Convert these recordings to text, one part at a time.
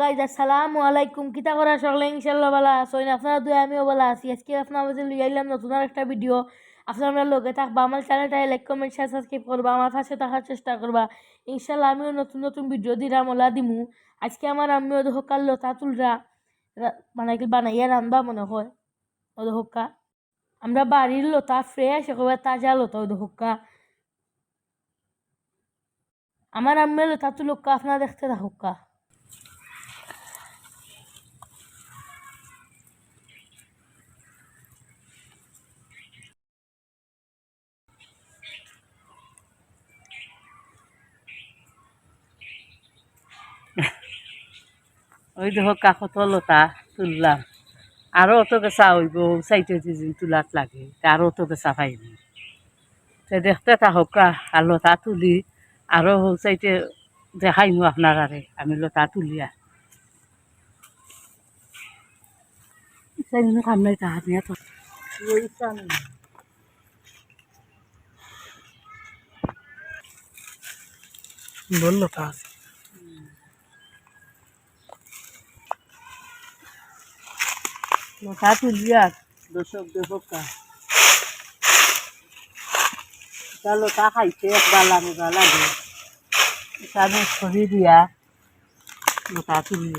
Guys আসসালামু আলাইকুম। কিতা করা সকলে? ইনশাল্লাহ বালা আসইন আপনারা দুই, আমিও বালা আছি। আজকে আপনার মাঝে লই আইলাম নতুন আর একটা ভিডিও আপনারা লগে থাকবা, আমার চ্যানেলটা লাইক কমেন্ট শেয়ার সাবস্ক্রাইব করবা, আমার পাশে থাকার চেষ্টা করবা। ইনশাল্লাহ আমিও নতুন নতুন ভিডিও দিলাম ওলা দিমু। আজকে আমার আমিও হকাল লতা তুলরা মানে কি বানাইয়া রান্না মনে হয়, ওদের হক্কা। আমরা বাড়ির লতা ফ্রেশ একেবারে তাজা লতা ওদের হক্কা। আমার আম্মে লতা তুলক্কা আপনারা দেখতে থাকুক্কা ওই দেখো কাকত লতা তুললাম। আরও অত গেছা হইব, চাইতে দিন তুলাত লাগে আরও অত গেছা পাইনি তে দেখতে থাকক আর লতা তুলি আরও চাইতে দেখাইমু আপনার আরে আমি লতা তুলিয়া। চাইনি কাম নাই তাহাত নিয়ে তো। সুন্দর লতা আছে লতা তুলিয়া দর্শক দেখক তা লতা খাইছে একবার লাগা লাগে তাদের ছড়ি দিয়া লতা তুলি।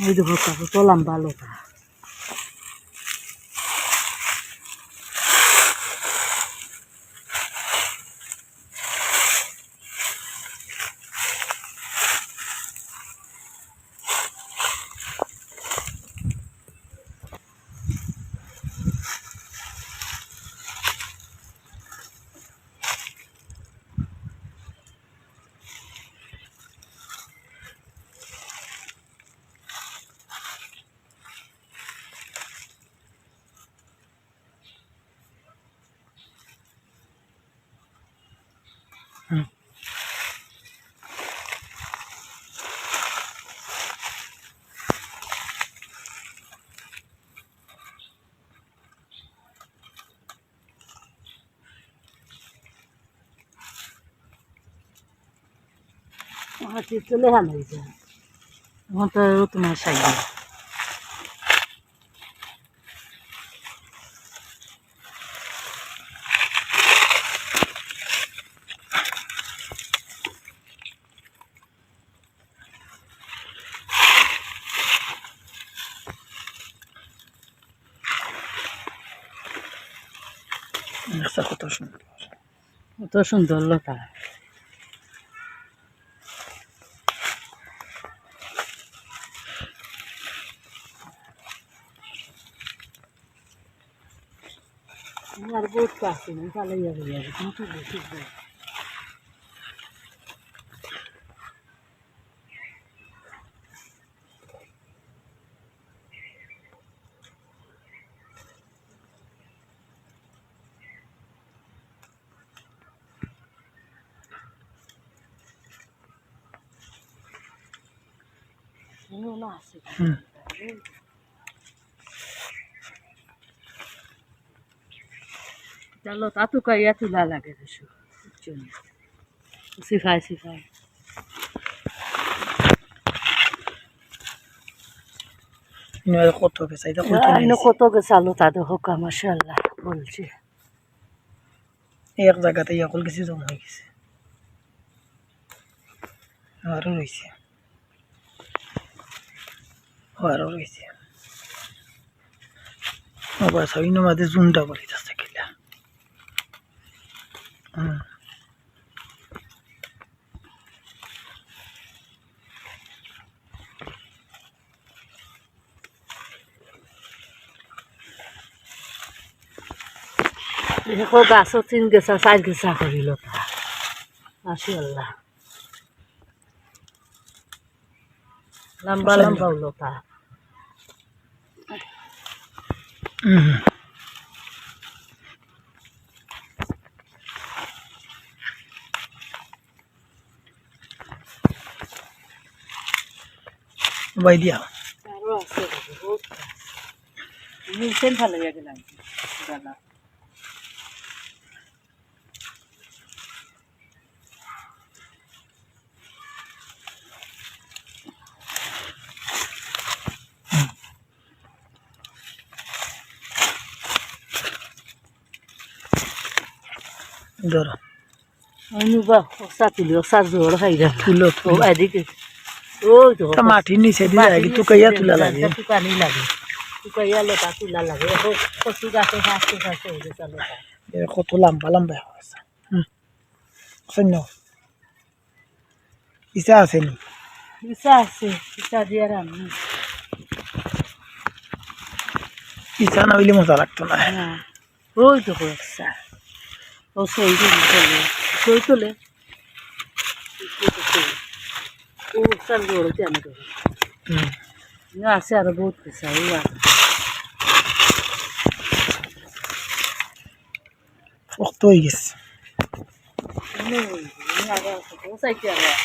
ওই দেখো কত লম্বা লতা হাতি চলে হালাই এখন তো তোমার সাইডে কত সুন্দর। কত সুন্দর লতা। আর বহুত কাছে না চালাইয়া গিয়া কিন্তু বেশি না আছে। হুম। চলো কাইয়া তুলা লাগে কিছু সিফাই সিফাই। ইনার কত গেছে এটা কত কত গেছালো তা দেখো মাশাল্লাহ বলছি। এক জায়গাতে ইয়াকল কিছু জমা হয়ে গেছে। আরও রয়েছে। আরও রয়েছে। আবার সাইন মাঝে জুনটা বলি যাচ্ছে কিলা হুম দেখো গাছও তিন গেছা চার গেছা করিল তা মাশাল্লাহ লম্বা লম্বা লতা হুম সবাই দিয়া। ধরো। অনুবা সাত কিলো সাত জোড় খাই যা কিলো তো তো মাটির নিচে দিয়ে আগে টুকাইয়া তুলা লাগে। টুকানি লাগে। টুকাইয়া লতা তুলা লাগে। কচু গাছে ফাঁসতে হয়ে গেছে লতা কত লম্বা লম্বা হয়েছে সৈন্য ইচ্ছা আছে নি? ইচ্ছা আছে। ইচ্ছা দিয়ে রান্না ইচ্ছা না হইলে মজা লাগতো না। ওই তো কয়েকটা। ও সই তুলে চলে সই তুলে। ও চাল জোর কেন করে হুম আছে আরও বহুত কিছু ওই আছে শক্ত হয়ে গেছে ও সাইতে আবার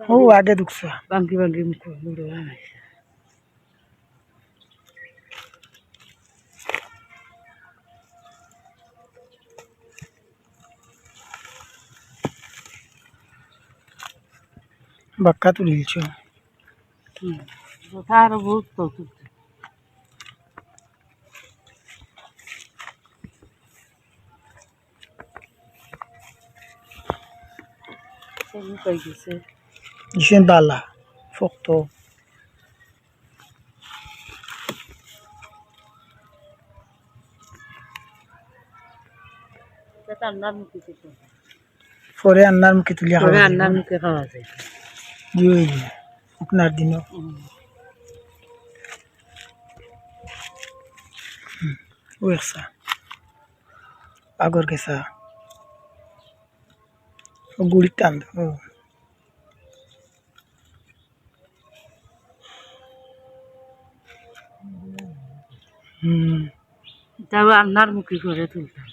ও আগে ঢুকছে। বাঙ্কি বাঙ্কি মুখ বাক্কা কথা আরও বহুত তো তুলতে সেই কই গেছে ইসেন বালা শক্ত রান্নার মুখে কিছু পরে আন্নার মুখে তুলিয়া পরে খাওয়া রান্নার মুখে খাওয়া গুড়ির টান ও। হুম। তাও রান্নার মুখে করে তুলতাম।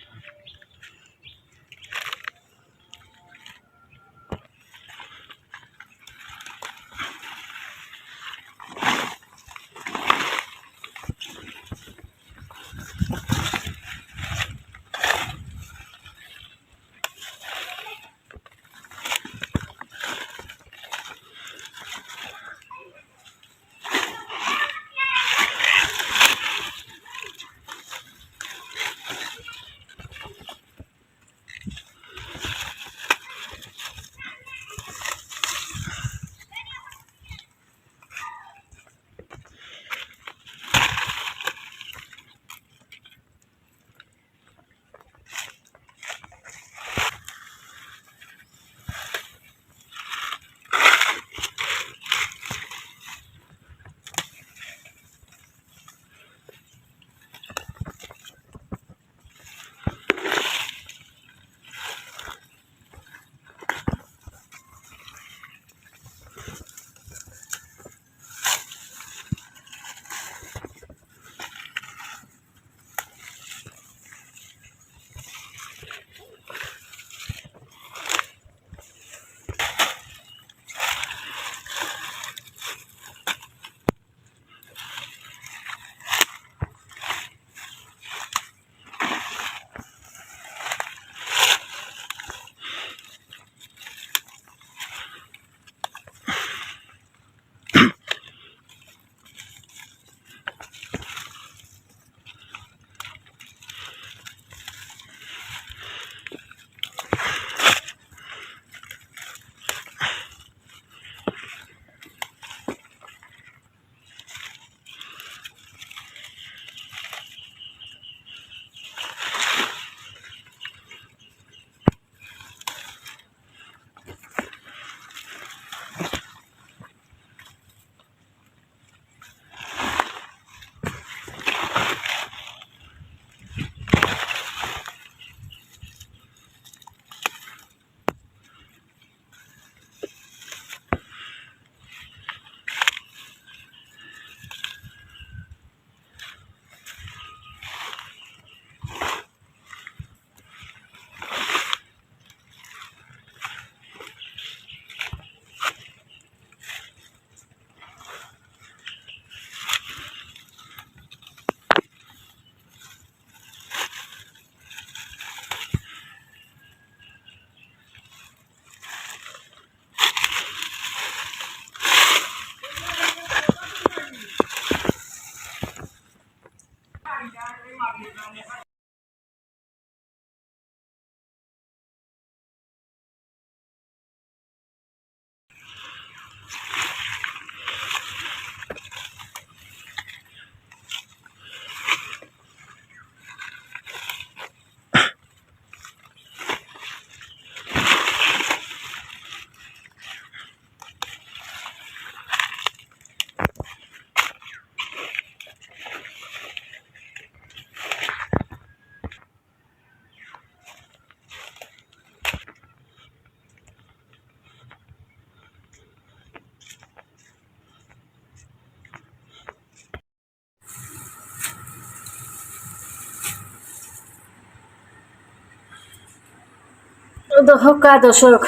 দর্শক কা দর্শক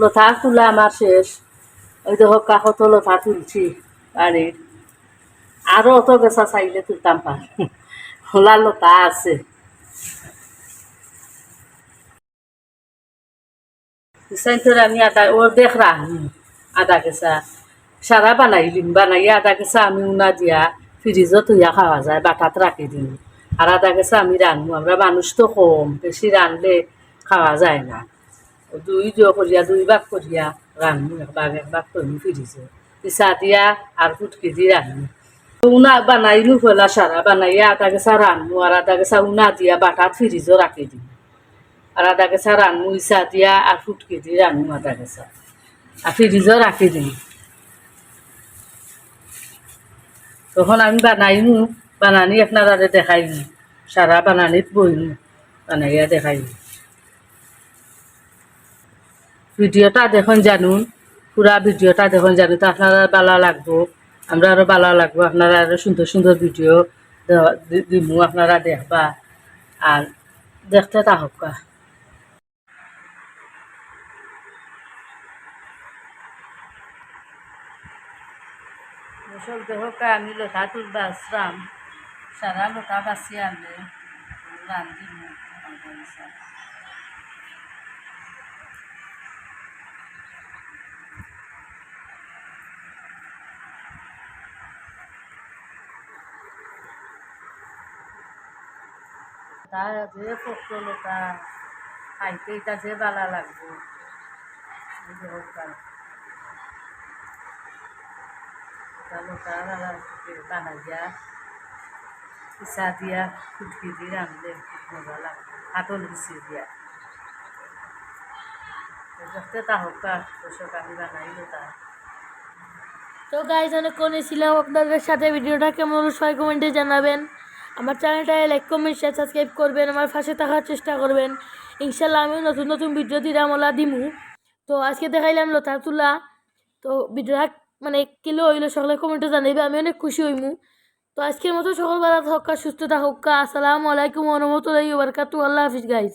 লতা তোলা আমার শেষ। ওই দর্শক কা কত লতা তুলছি বাড়ির। আরও অত গেছা চাইলে তুলতাম পার হোলা লতা আছে। আমি আদা ওর দেখ রাখি আদা গেছা। সারা বানাইলিম বানাই আদা গেছা আমি উনা দিয়া। ফ্রিজত তুইয়া খাওয়া যায়, বাটাত রাখি দিম। আর আদা গেছা আমি রান্ধবো আমরা মানুষ তো কম বেশি রানলে খাওয়া যায় না। দুই জ করিয়া, দুই ভাগ করিয়া রান্ধবো এক ভাগ এক ভাগ করব ফ্রিজে দিয়া আর ফুটকি দি রান্ধবো উনা বানাইলু ফেলা সারা বানাইয়া আদা গেছা রান্ধবো আর আদা গেছা উনা দিয়া বাটাত ফ্রিজও রাখি দিম। আর আদা গেছা রান্ধবো ইসা দিয়া আর ফুটকি দি রান্ধবো আদা গেছা আর ফ্রিজও রাখি দিম। তখন আমি বানাইমু বানানি আপনারা দেখাইমু সারা বানানিত বইমু বানাইয়া দেখাইমু ভিডিওটা দেখুন জানুন, পুরা ভিডিওটা দেখুন জানুন, তো আপনারা ভালো লাগবো। আমরা আরও ভালো লাগবো, আপনারা আরও সুন্দর সুন্দর ভিডিও দিমু, আপনারা দেখবা। আর দেখতে থাকা দর্শক দেহকা আমি লতা তুলবা আসলাম। সারা লতা বাঁচি আনলে রান্ধিব তা যে পক্ত লতা খাইতে এটা যে বালা লাগবো। লতা দিয়া ফুটকি দিয়ে রাঁধলে খুব মজা লাগে হাতল বিচি দিয়া। তা তো গাইজ অনেকক্ষণ ছিলাম আপনাদের সাথে ভিডিওটা কেমন সবাই কমেন্টে জানাবেন। আমার চ্যানেলটায় লাইক কমেন্ট শেয়ার সাবস্ক্রাইব করবেন, আমার পাশে থাকার চেষ্টা করবেন। ইনশাল্লাহ আমিও নতুন নতুন ভিডিও দিলাম ওলা দিমু। তো আজকে দেখাইলাম লতা তুলা। তো ভিডিওটা মানে কিলো হইল, সকলে কমেন্টে জানাইবে, আমি অনেক খুশি হইমু। তো আজকের মতো সকল বেলা থাকা সুস্থ থাকা আসসালামু আলাইকুম রহমতুল্লাহি বারকাতু আল্লাহ হাফিজ গাইজ